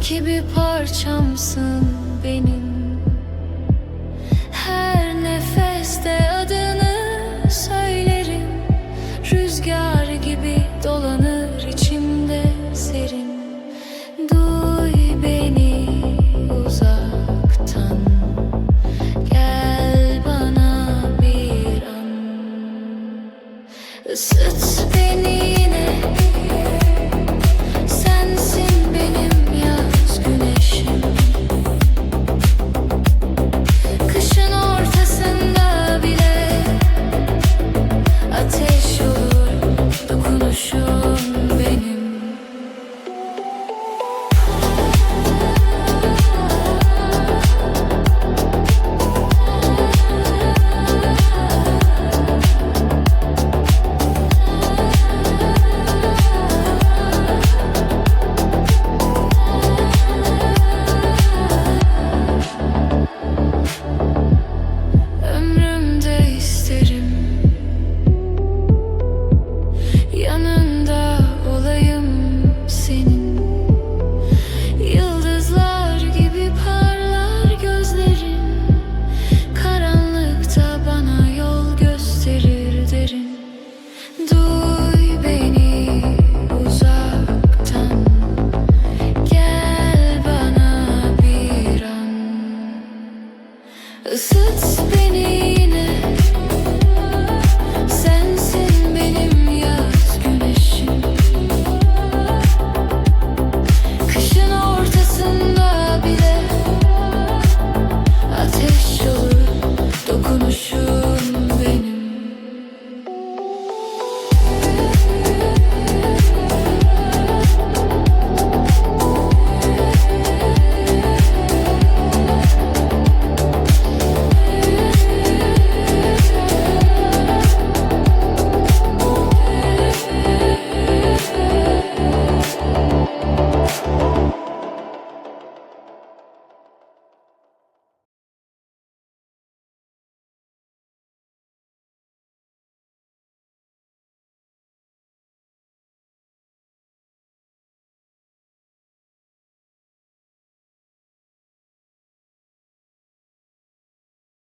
ki bir parçamsın benim. Her nefeste adını söylerim. Rüzgar gibi dolanır içimde serin. Duy beni uzaktan. Gel bana bir an. Isıt beni yine Isıt beni